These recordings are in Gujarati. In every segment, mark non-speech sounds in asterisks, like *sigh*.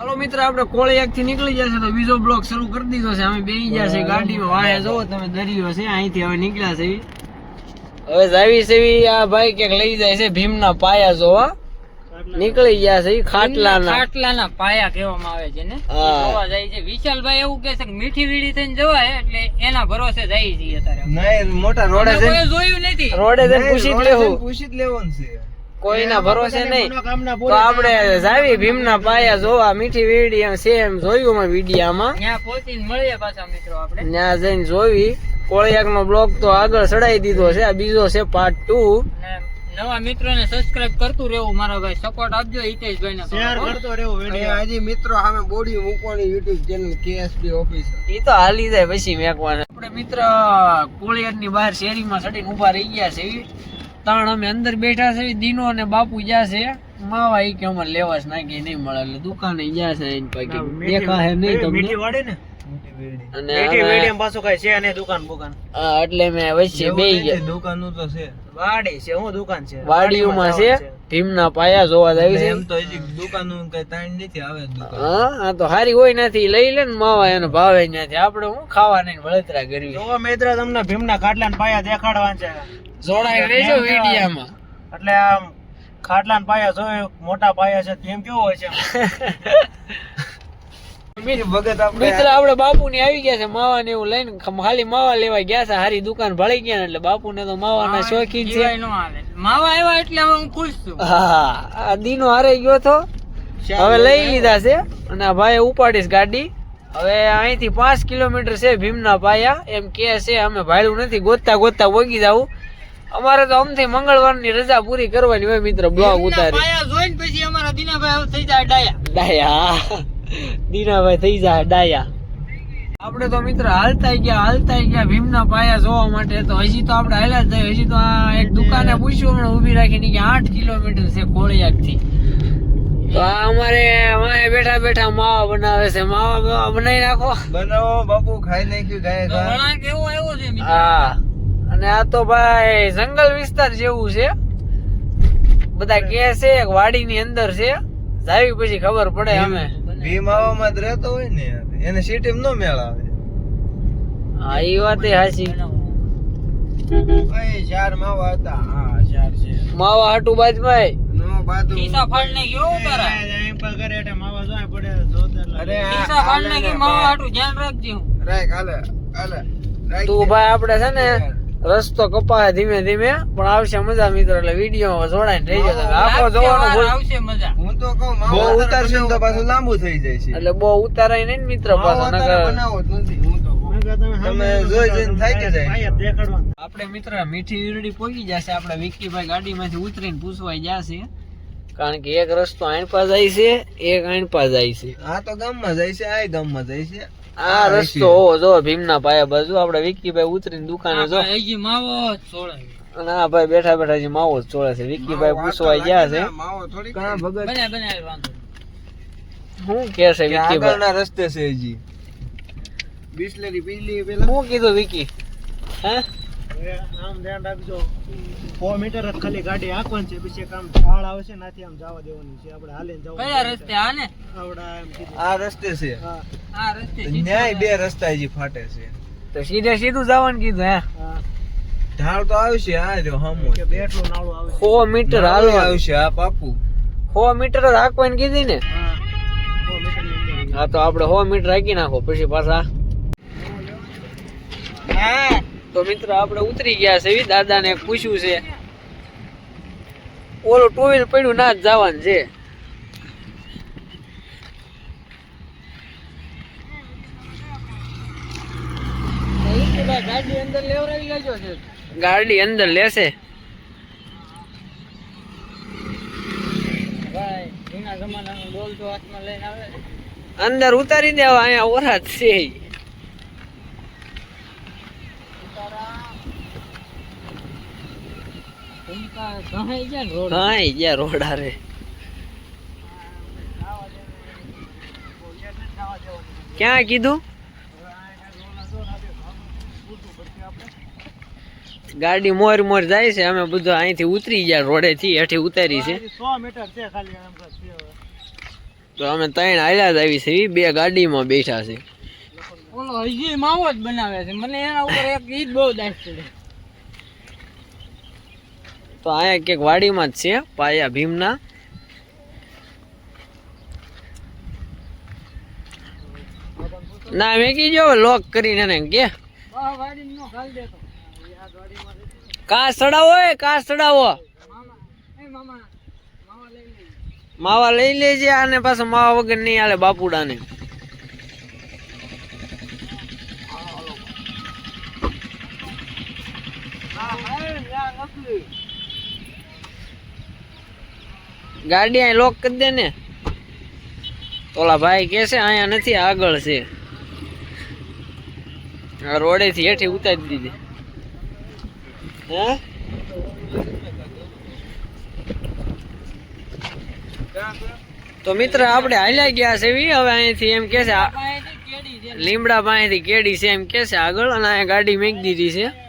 હાલો મિત્ર આપણે કોળિયાકથી નીકળી જશે તો બીજો બ્લોક શરૂ કરી દીધો છે. અમે બેસી જશે ગાડીમાં. વાહે જોવો તમે દરિયો છે અહીંથી હવે નીકળ્યા છે. હવે જાવી છે આ ભાઈ ક્યાંક લઈ જાય છે ભીમના પાયા જોવા. નીકળી ગયા છે ખાટલાના. ખાટલાના પાયા કહેવામાં આવે છે ને? જોવા જાય છે. વિશાલભાઈ એવું કહે છે કે મીઠી વીડી થઈને જવાય એટલે એના ભરોસે જાય છે અત્યારે. નહીં મોટા રોડે જોયું નથી. રોડે જઈને પૂછી જ લેવું. પૂછી જ લેવાનું છે. કોઈના ભરોસે નહીં. તો આપણે જાવી ભીમના પાયા જોવા મીઠી વીડી સેમ જોયું મેં વિડીયામાં. ત્યાં પહોંચીને મળીએ પાછા મિત્રો આપણે. ત્યાં જઈને જોવી. કોળિયાક નો બ્લોક તો આગળ ચડાઈ દીધો છે. આ બીજો છે પાર્ટ ટુ નવા મિત્રોને સબસ્ક્રાઇબ કરતું રહેવું મારા ભાઈ. સપોર્ટ આપજો હિતેશભાઈ ને રહેવો આજે મિત્રો સામે બોડી મૂકવાની યુટ્યુબ ચેનલ કેએસબી ઓફિસર ઈ તો હાલી જાય પછી મેકવાના. આપણે મિત્ર કોળિયારની બહાર શેરીમાં સડીને ઊભા રહી ગયા છે ઈ. ત્રણ અમે અંદર બેઠા છે દીનો અને બાપુ ગયા છે. માવા એ કે અમારે લેવા નાખી નહીં મળે એટલે દુકાને ગયા છે એની દેખા હે નહીં તમને. વાડે ને? અને મીડિયમ પાછો કઈ છે ને દુકાન બુકાન. એટલે મેં વચ્ચે બે ગયા. દુકાનનું તો છે. વાડી છે હું દુકાન છે. વાડીઓમાં છે ભીમના પાયા જોવા જાય છે. એમ તો હજી દુકાનનું કઈ તાણ નથી આવે હા આ તો હારી હોય નથી લઈ લે ને માવા એને ભાવે નથી આપણે હું ખાવા નહીં વળતરા કરવી. જો મિત્ર તમને ભીમના ખાટલા ને પાયા દેખાડવા છે. જોડાઈ રહેજો વિડીયામાં. એટલે આમ ખાટલા પાયા જોયું મોટા પાયા છે તેમ કેવો હોય છે? *laughs* મિત્ર આપણે બાપુ ની આવી ગયા છે માવા ને એવું લઈને ખાલી માવા લેવા ગયા છે હારી દુકાન ભળી ગયા એટલે બાપુ ને તો માવાના શોખીન છે. સિવાય નો માવા આવ્યા એટલે હું ખુશ છું. હા આ દીનો હારે ગયો તો. હવે લઈ લીધા છે અને ભાઈ ઉપાડીશ ગાડી. હવે અહીંથી પાંચ કિલોમીટર છે ભીમના પાયા. એમ કે છે અમે ભાડું નથી ગોતતા ગોતતા વગી જાવું અમારે તો અમથી મંગળવારની રજા પૂરી કરવાની હોય મિત્ર બ્લોગ ઉતારી. જોઈને પછી અમારા દીનાભાઈ થઈ જાય ડાયા. ડાયા. દીનાભાઈ થઈ જાય ડાયા. આપણે તો મિત્ર હાલતા ગયા હાલતા ગયા ભીમના પાયા જોવા માટે. તો હજી તો આપણે હાલ્યા જ જાય હજી તો આ એક દુકાને પૂછ્યું પણ ઊભી રાખીને કે આઠ કિલોમીટર છે કોળિયાકથી તો આ અમારે વાંહે બેઠા બેઠા માવા બનાવે છે. માવા બાવા બનાવી નાખો. બનાવો બાપુ ખાઈ નાખ્યું ગાય કેવું આવ્યો છે હા. અને આ તો ભાઈ જંગલ વિસ્તાર જેવું છે. બધા કે છે એક વાડીની અંદર છે. જાવી પછી ખબર પડે અમે. ભીમ આવામાં જ રહેતો હોય ને એને સિટી નો મેળ આવે. હા એ વાત હાચી. ચાર માવા હતા. હા ચાર છે. માવા હાટુ બાજભાઈ નો બાજુ ખિસ્સા ફાડીને ગયો તારા અરે ગઈ માવા હાટું ધ્યાન રાખજે. હું રાખ હાલે હાલે. તું ભાઈ આપણે છે ને રસ્તો કપાય ધીમે ધીમે પણ આવશે મજા મિત્રો એટલે વીડિયો જોડાઈને રહી તમે. આખો જોવાનો આવશે મજા. હું તો કહું બહુ ઉતારશે તો પાછું લાંબુ થઈ જાય છે. એટલે બહુ ઉતારાય નહીં મિત્ર પાછો નકર હું તો આપણે મિત્ર મીઠી વીરડી પહોંચી જશે આપણે વિક્કીભાઈ ગાડીમાંથી ઉતરીને પૂછવાઈ જશે. કારણ કે એક રસ્તો આણપા જાય છે એક આણપા જાય છે. આ તો ગામમાં જાય છે આ ગામમાં જાય છે. આ રસ્તો હોવો જો ભીમના પાયા બાજુ. આપણે વિકીભાઈ ઉતરીને દુકાને જો. માવો આ ભાઈ બેઠા બેઠા જે માવો જ ચોળે છે. વિકીભાઈ પૂછવા ગયા છે. માવો થોડી ભગત નહીં. શું કે છે વિકીભાઈ? રસ્તે છે હજી. બિસ્લેરી બિજલી પેલા હું કીધું વિકી. હે? આમ ધ્યાન રાખજો. સો મીટર જ ખાલી ગાડી આંકવાની છે પછી કામ ઢાળ આવશે નાથી આમ જવા દેવાની છે. આપણે હાલે જવું કયા રસ્તે? આ ને? આ રસ્તે છે. આ રસ્તે ન્યાય બે રસ્તા હજી ફાટે છે. તો સીધે સીધું જવાનું કીધું હે? ઢાળ તો આવશે આ જો હમો. બેટલું નાળું આવશે સો મીટર હાલો. આવશે આ પાપુ સો મીટર જ હાંકવાની કીધી ને? હા. તો આપણે સો મીટર હાંકી નાખો પછી પાછા તો મિત્રો આપણે ઉતરી ગયા છે. દાદાને પૂછ્યું છે, ઓલું ટુ વ્હીલ પડ્યું ના જ જવાનું છે. ગાડી અંદર લેવરાવી લેજો છે ગાડી અંદર લેશે. અંદર ઉતારી દેવા, અહીંયા ઓરાત છે ક્યાં કીધું? ગાડી મોર મોર જાય છે, અમે બધું અહીંથી ઉતરી ગયા રોડે થી, હેઠી ઉતારી છે. છે તો અમે ત્રણ હાલ્યા જ આવી છે બે ગાડીમાં બેઠા છે. બનાવે છે. મને એના ઉપર એક ઈ બહુ દાસ ચડે તો અહીંયા ક્યાંક વાડીમાં જ છે, પાયા ભીમના. ના મેં કીધું હવે લોક કરીને એને કે. નો કાચ ચડાવો એ કાચ ચડાવો માવા લઈ લેજે, આને પાછા માવા વગર નહીં આલે બાપુડાને. ગાડી અહીં લોક કરી દે ને. ઓલા ભાઈ કે છે, અહીંયા નથી, આગળ છે. આ રોડે થી હેઠી ઉતારી દીધી. હે? તો મિત્ર, આપણે હાલ્યા ગયા છે. હવે અહીંથી એમ કે છે લીમડા પાસેથી કેડી છે એમ કે છે આગળ, અને અહીંયા ગાડી મેંકી દીધી છે.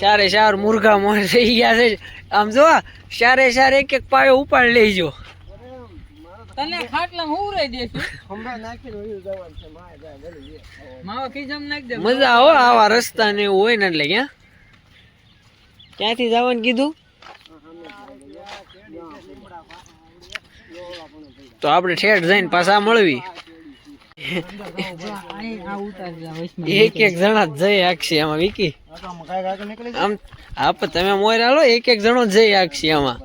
ચારે ચાર મુર્ગા મોર થઈ ગયા છે. આમ જો ચારે ચાર એક એક પાયો ઉપાડ લેજો. તને ખાટલા હું રહી દેશું હમણાં નાખીને વયું જવાનું છે માય જાય માવા ખીજામાં નાખી દે મજા આવો આવા રસ્તા ને એવું હોય ને એટલે ક્યાં? ક્યાંથી જવાનું કીધું? તો આપણે ઠેઠ જઈને પાછા મળવી. એક એક જણા જ જઈ આખશે આમાં વિકી. આમ આપ તમે મોર હાલો એક એક જણો જઈ આખશે આમાં.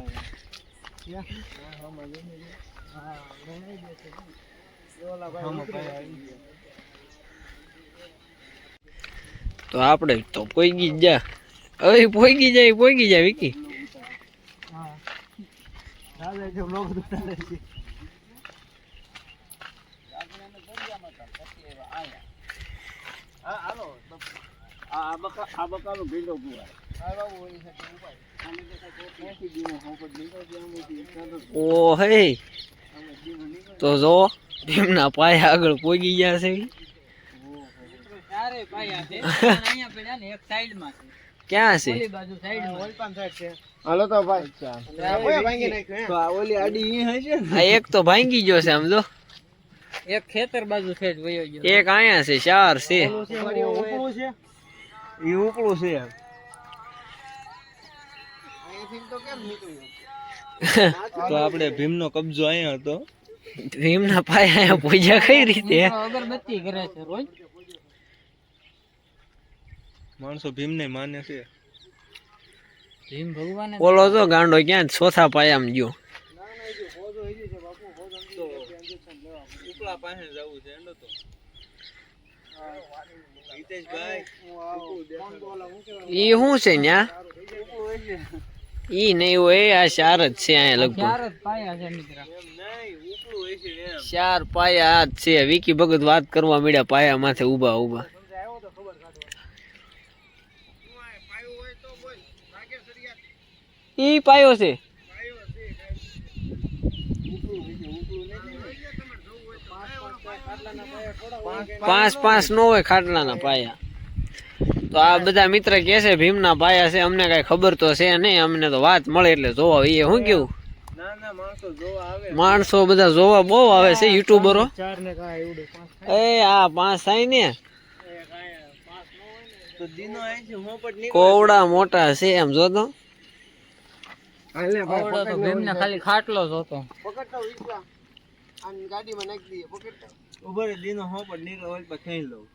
તો આપણે તો પોઈગી જ હવે પોઈગી જાય પોઈગી જાય વિકી. જાય જો લોકો હા, હાલો. આ આ બકા આ બકાનો ભીંડો ગુવા આ બાબુ ઓલી સાથે ઉપાય આને દેખાય તો ક્યાંથી દીવો હોપટ નીકળો ત્યાં સુધી એકદમ ઓ હે તો જો ભીમના પાયા આગળ પોગી ગયા છે ઈ. *laughs* ચારે પાયા છે અને અહીંયા પડ્યા ને એક સાઈડમાં છે ક્યાં છે ઓલી બાજુ સાઈડમાં ઓલપાન સાઈડ છે હાલો તો ભાઈ કોઈ ભાંગી નાખ્યો એમ? ઓલી આડી ઈ હશે આ એક તો ભાંગી ગયો છે સમજો એક ખેતર બાજુ સાઈડ વયો ગયો એક અહીંયા છે ચાર છે ઉપલું છે છે તો કેમ નીકળ્યું તો આપણે ભીમનો કબજો અહીંયા હતો. ભીમના પાયા અહીંયા પૂજા કઈ રીતે? અગરબત્તી કરે છે રોજ માણસો ભીમને માને છે. ભીમ ભગવાન ઓલો તો ગાંડો ક્યાં ચોથા પાયામાં ગયો. ઉપલા પાસે જવું છે એનો તો. હિતેશભાઈ ઈ શું છે ન્યા? ઈ નહીં હોય આ ચાર જ છે અહીંયા લગભગ. ચાર પાયા છે મિત્ર. નહીં ઉપલું હોય છે એમ. ચાર પાયા આ જ છે. વિકી ભગત વાત કરવા મળ્યા પાયા માથે ઊભા ઊભા ઈ પાયો છે. પાંચ પાંચ નો હોય ખાટલાના પાયા. તો આ બધા મિત્ર કે છે ભીમના પાયા છે અમને કઈ ખબર તો છે નહીં અમને તો વાત મળે એટલે જોવા એ શું કેવું ના ના માણસો જોવા આવે માણસો બધા જોવા બહુ આવે છે યુટ્યુબરો એ આ પાંચ થાય ને. કોવડા મોટા છે એમ જો તો. ખાલી ખાટલો જ હતો. પકડતા વિશ્વા આની ગાડીમાં નાખી દઈએ પકડતા ઊભો રે દીનો હોપટ નીકળે ઓલ પર ખાઈ લઉં.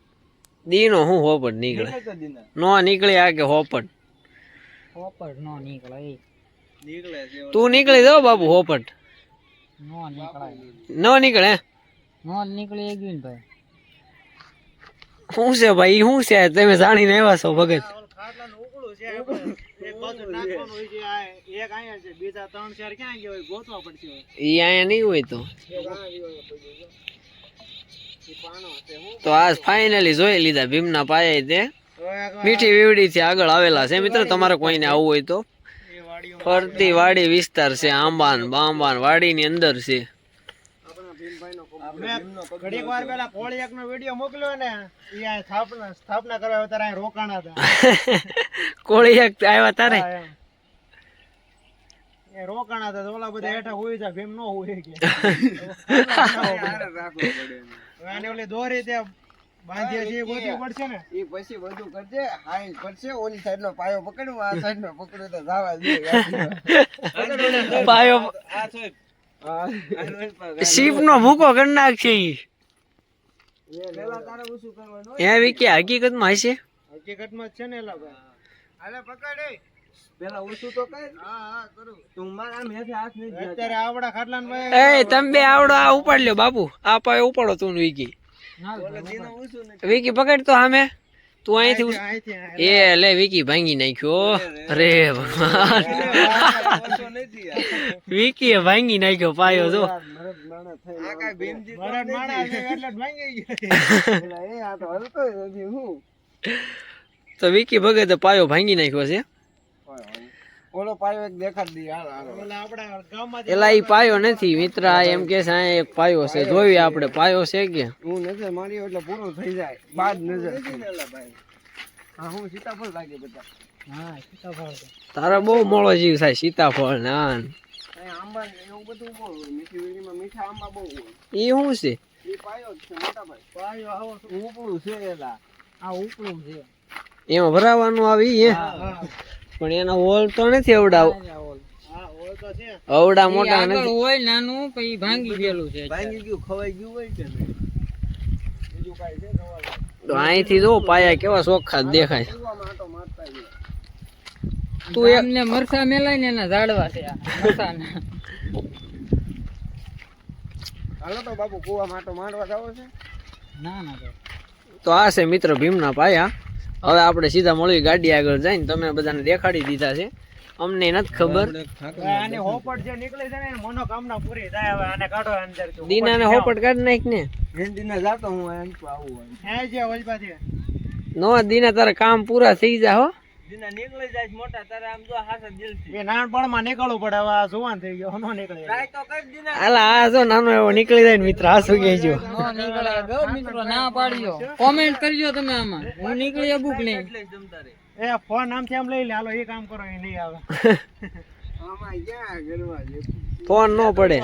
દીનો હું હોપટ નીકળે? નો નીકળે આ કે હોપટ પોપટ નો નીકળે નીકળે તું નીકળી જાવ બાબુ હોપટ નો નીકળે. ન નીકળે નો નીકળે એ ગયું ભાઈ. શું છે ભાઈ શું છે? તમે જાણીને આવ્યા છો ભગત. એક એક. ઈ અહીંયા નહીં હોય તો. તો આજ ફાઇનલી જોઈ લીધા ભીમના પાયા તે. મીઠી વીવડી થી આગળ આવેલા છે. મિત્ર તમારે કોઈને આવવું હોય તો. ફરતી વાડી વિસ્તાર છે આંબાન બાંબાન વાડીની અંદર છે. ઘડીક વાર પહેલા કોળી એકનો વીડિયો મોકલ્યો ને સ્થાપના સ્થાપના કરવા તારે રોકાણા હતા. *laughs* કોળી એક આવ્યા તારે. રોકાણા હતા ઓલા બધા હેઠા હોય છે ભીમ નો હોય કે રાખવું પડે એને. ઓલે દોરે ઓલી દોરી છે એ ગોતવી પડશે ને. એ પછી બધું કરજે હાઈ પડશે ઓલી સાઈડનો પાયો પકડવું આ સાઈડનો નો તો જાવા દે. *laughs* પાયો આ છે શીપ નો ભૂકો કરી નાખશે ઈ. પેલા તારે શું કરવાનું હે વિકી હકીકતમાં હશે? હકીકતમાં જ છે ને એલા ભાઈ. હાલે પકડે પેલા ઓછું તો કર હા હા કરું. તું મારા આમ હેઠે હાથ નહીં જ અત્યારે આવડા ખાટલા ભાઈ. એ તમે બે આવડો આ ઉપાડ લ્યો બાપુ. આ પાયો ઉપાડો તું ને વિકી. ઓલે દીનો ઓછું નથી વિકી પકડ તો સામે તું અહીંથી ઉસ- અહીંથી અહીંથી એ લે વિકી ભાંગી નાખ્યો. અરે ભગવાન. ઓછો નથી આ. વિકી ભાંગી નાખ્યો પાયો જો. મરદ માણસ થઈ આ કાંઈ ભીમજી તો ભરત માણા છે એટલે જ ભાંગી ગયો. *laughs* પેલા એ આ તો હલતો જ નથી હું. તો વિકી ભગતે પાયો ભાંગી નાખ્યો છે. ઓલો પાયો એક દેખાડ દી હાલ એલા ઈ પાયો નથી મિત્ર. એમ કે છે એક પાયો છે. જોઈ આપણે પાયો છે કે? હું નથી માર્યો એટલે પૂરું થઈ જાય. બાદ નજર. હા હું સીતાફળ લાગે બધા. હા સીતાફળ તારા બહુ મોળો જીવ થાય સીતાફળ ને. આ આંબા એવું બધું બહુ હોય. મીઠી વીણીમાં મીઠા આંબા બહુ હોય. ઈ શું છે? એ પાયો છે મોટા ભાઈ. પાયો આવો ઉપડું છે એલા. આ ઉપડું છે. એમાં ભરાવાનું આવી હે હા. પણ એનો હોલ તો નથી અવડા હા હોય તો છે. અવડા મોટા નથી. હોય નાનું પછી ભાંગી ગયેલું છે ભાંગી ગયું ખવાઈ ગયું હોય કે બીજું કાંઈ છે તો અહીંથી જો પાયા કેવા ચોખ્ખા દેખાય. તું એમને મરસા મેલાય ને એના ઝાડવા છે આ મરસાના. હાલો તો બાપુ કુવા માટો મારવા જાવ છે. ના ના. તો આ છે મિત્ર ભીમના પાયા. હવે આપણે સીધા મળી ગાડી આગળ જઈને તમે બધાને દેખાડી દીધા છે. અમને નથી ખબર. હવે હોપટ જે નીકળી છે ને મનોકામના પૂરી થાય હવે આને કાઢો અંદર. દીનાને હોપટ કાઢી નાખ ને. જાતો હું એમ તો આવું વલપાથી નો દીના તારા કામ પૂરા થઈ જા હો. દીના નીકળી જાય મોટા તારા આમ જો હાથ દિલથી એ નાનપણમાં નીકળવું પડે હવે આ જુવાન થઈ ગયો નો નીકળે. ટ્રાય તો કરી દીના. હાલા આ જો નાનો એવો નીકળી જાય ને મિત્ર હાસુ નો નીકળે. ગો મિત્રો ના પાડ્યો. કોમેન્ટ કરજો તમે આમાં. હું નીકળી બુક નહીં એટલે જ જમતા રહે એ ફોન આમથી આમ લઈ લે. હાલો એ કામ કરો એ નહીં આવે. *laughs* આમાં ફોન નો પડે.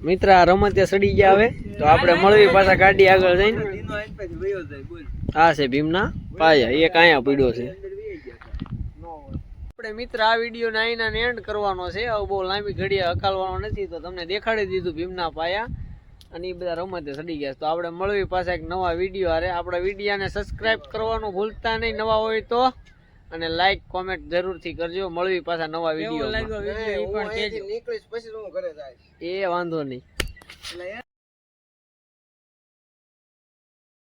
મિત્ર આ રમતે સડી ગયા હવે. તો આપણે મળવી પાછા ગાડી આગળ જઈને. હા આઈ પછી વયો જાય બોલ. આ છે ભીમના પાયા. એ કાયા પડ્યો છે. આપણે મિત્ર આ વીડિયો ને અહીંના એન્ડ કરવાનો છે. હવે બહુ લાંબી ઘડી હકાલવાનો નથી તો તમને દેખાડી દીધું ભીમના પાયા. અને એ બધા રમતે સડી ગયા તો આપણે મળવી પાસે એક નવા વીડિયો હારે. આપણા વિડીયાને સબસ્ક્રાઇબ કરવાનું ભૂલતા નહીં. નવા હોય તો અને લાઈક કોમેન્ટ જરૂરથી કરજો. મળવી પાછા નવા વીડિયો? નીકળીશ પછી હું ઘરે જાય એ વાંધો નહીં. એટલે